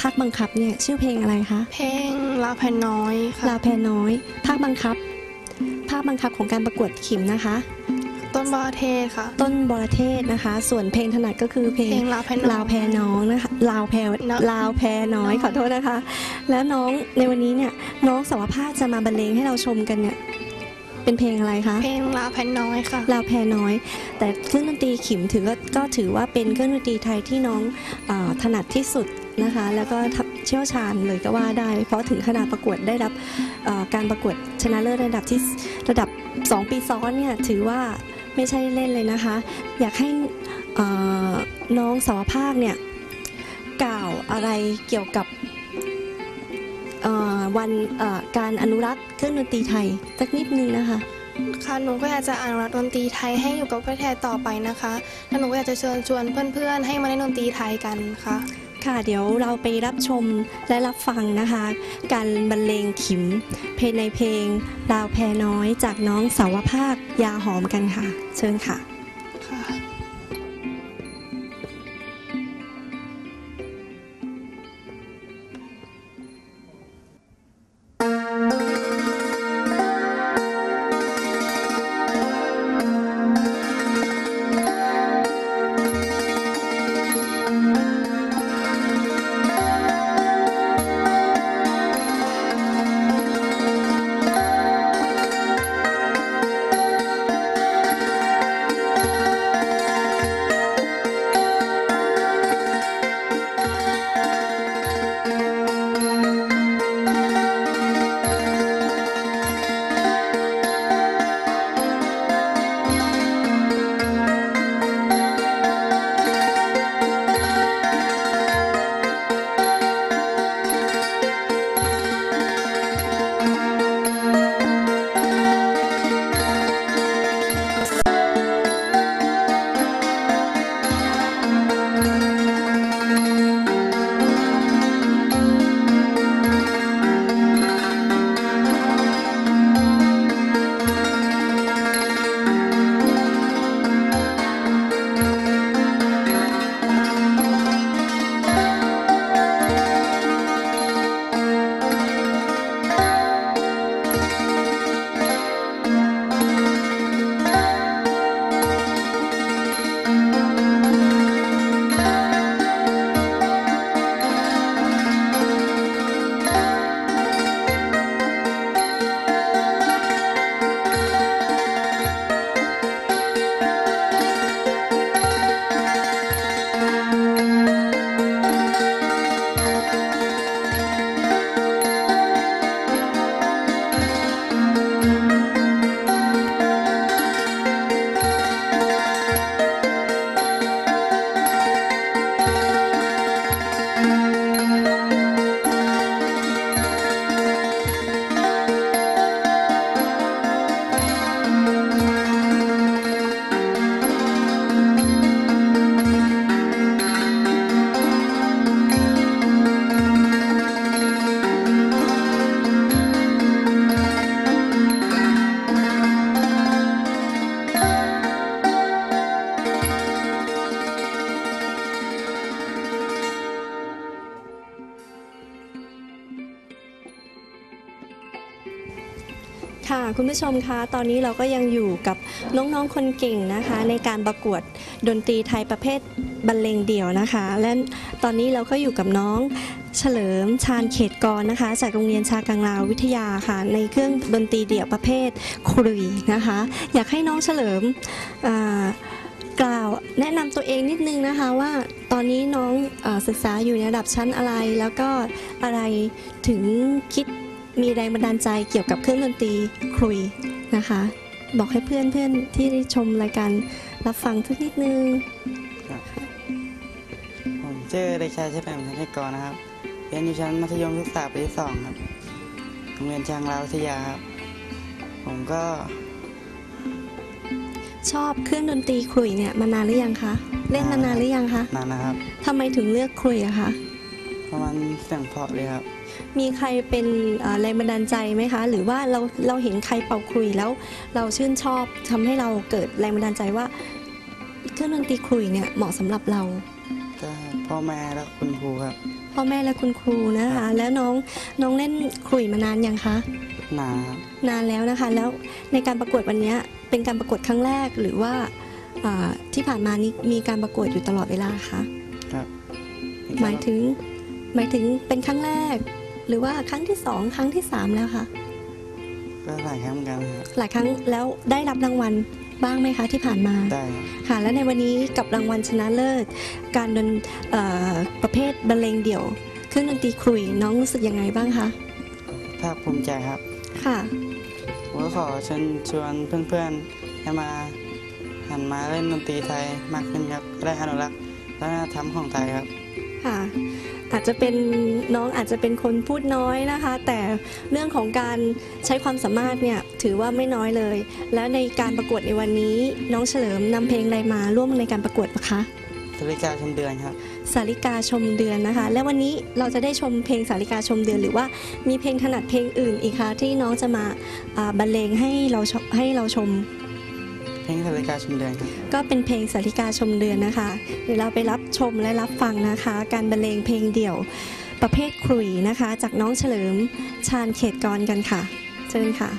ภาคบังคับเนี่ยชื่อเพลงอะไรคะ เพลงลาแพนน้อยค่ะลาวแพรน้อยภาคบังคับภาคบังคับของการประกวดขิมนะคะ ต้นบอเทศค่ะ ต้นบรเทศนะคะ ส่วนเพลงถนัดก็คือเพลเพลงงลาแพนน้อยลาวแพรน้องนะคะลาวแพรเนอะลาวแพรน้อยน้อยขอโทษนะคะ แล้วน้องในวันนี้เนี่ยน้องสาวภาคจะมาบรรเลงให้เราชมกันเนี่ยเป็นเพลงอะไรคะ เพลงลาแพนน้อยค่ะลาวแพรน้อย แต่เครื่องดนตรีขิมถือก็ก็ถือว่าเป็นเครื่องดนตรีไทยที่น้องเออถนัดที่สุด นะคะ แล้วก็เชี่ยวชาญเลยก็ว่าได้ เพราะถึงขนาดประกวดได้รับการประกวดชนะเลิศระดับที่ระดับ 2 ปีซ้อนเนี่ยถือว่าไม่ใช่เล่นเลยนะคะ อยากให้น้องสาวภาคเนี่ยกล่าวอะไรเกี่ยวกับวันการอนุรักษ์เครื่องดนตรีไทยสักนิดนึงนะคะค่ะหนูก็อยากจะอนุรักษ์ดนตรีไทยให้อยู่กับประเทศไทยต่อไปนะคะและหนูก็อยากจะเชิญชวนเพื่อนๆ ให้มาเล่นดนตรีไทยกันค่ะ ค่ะเดี๋ยวเราไปรับชมและรับฟังนะคะ การบรรเลงขิม เพลงในเพลงลาวแพน้อยจากน้องสาวภาคยาหอมกันค่ะ เชิญค่ะ ค่ะคุณผู้ชมคะตอนนี้เราก็ยังอยู่กับน้องๆคนเก่งนะคะ ในการประกวดดนตรีไทยประเภทบรรเลงเดี่ยวนะคะ และตอนนี้เราก็อยู่กับน้องเฉลิมชาญเขตกรนะคะ จากโรงเรียนชากังลาววิทยาค่ะ ในเครื่องดนตรีเดี่ยวประเภทครุยนะคะ อยากให้น้องเฉลิมกล่าวแนะนำตัวเองนิดนึงนะคะว่าตอนนี้น้องอศึกษาอยู่ในระดับชั้นอะไร แล้วก็อะไรถึงคิด มีแรงบันดาลใจเกี่ยวกับเครื่องดนตรีครุยนะคะ บอกให้เพื่อนเพื่อนๆที่ชมรายการรับฟังสักนิดนึงผมชื่อเด็กชายเฉลิมชัยกรนะครับเรียนอยู่ชั้นมัธยมศึกษาปีที่สองครับโรงเรียนช้างราววิทยาครับผมก็ ชอบเครื่องดนตรีครุยเนี่ยมานานหรือยังคะเล่นมานานหรือยังคะนานนะครับทำไมถึงเลือกครุยอะคะเพราะมันเสียงเพราะเลยครับ มีใครเป็นเอ่อแรงบันดาลใจไหมคะ หรือว่าเราเราเห็นใครเป่าครุยแล้วเราชื่นชอบทำให้เราเกิดแรงบันดาลใจว่าเครื่องดนตรีครุยเนี่ยเหมาะสำหรับเราก็พพ่อแม่และคุณครูครับ พ่อแม่และคุณครูนะคะ แล้วน้องน้องเล่นขลุ่ยมานานยังคะหนาครับนานแล้วนะคะ แล้วในการประกวดวันเนี้ยเป็นการประกวดครั้งแรกหรือว่าอ่าที่ผ่านมานี้มีการประกวดอยู่ตลอดเวลาคะครับ หมายถึงหมายถึงเป็นครั้งแรก หรือว่าครั้งที่สองครั้งที่สามแล้วคะก็หลายครั้งเหมือนกันครับหลายครั้งแล้วได้รับรางวัลบ้างไหมคะที่ผ่านมาได้ครับค่ะและในวันนี้กับรางวัลชนะเลิศ การดนเอ่อประเภทบรรเลงเดี่ยว เครื่องดนตรีขลุ่ยน้องรู้สึกยังไงบ้างคะภาคภูมิใจครับ ค่ะ ผมก็ขอเชิญชวนเพื่อนๆให้มาหันมาเล่นดนตรีไทยมากขึ้นครับ ได้อนุรักษ์วัฒนธรรมของไทยครับ ค่ะ อาจจะเป็นน้องอาจจะเป็นคนพูดน้อยนะคะ แต่เรื่องของการใช้ความสามารถเนี่ยถือว่าไม่น้อยเลย และในการประกวดในวันนี้ น้องเฉลิมนำเพลงอะไรมาร่วมในการประกวดปะคะสริกาชมเดือนครับสาริกาชมเดือนนะคะ และวันนี้เราจะได้ชมเพลงสาริกาชมเดือน หรือว่ามีเพลงถนัดเพลงอื่นอีกคะที่น้องจะมาอ่าบรรเลงให้เราชให้เราชมเพ ลงสริกาชมเดือนครับก็เป็นเพลงสาริกาชมเดือนนะคะ เดี๋ยวเราไปรับชมและรับฟังนะคะ การบรรเลงเพลงเดี่ยวประเภทขลุยนะคะ จากน้องเฉลิมชาญเขตกรกันค่ะ เชิญค่ะ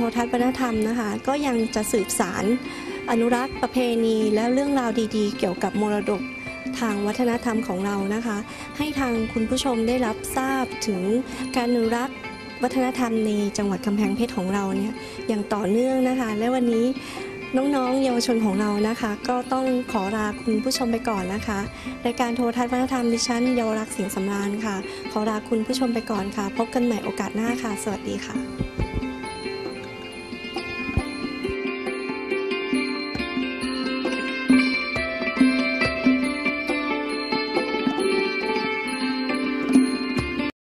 ทรทัศน์วัฒนธรรมนะคะ ก็ยังจะสืบสารอนุรักษ์ประเพณีและเรื่องราวดีๆ เกี่ยวกับมรดกทางวัฒนธรรมของเรานะคะ ให้ทางคุณผู้ชมได้รับทราบถึงการอนุรักษ์วัฒนธรรมในจังหวัดกำแพงเพชรของเราเนี่ยอย่างต่อเนื่องนะคะ และวันนี้น้องๆ เยาวชนของเรานะคะ ก็ต้องขอลาคุณผู้ชมไปก่อนนะคะรายการโทรทัศน์วัฒนธรรมดิฉันเยาวรักษ์สิงห์สำราญค่ะ ขอลาคุณผู้ชมไปก่อนค่ะ พบกันใหม่โอกาสหน้าค่ะ สวัสดีค่ะ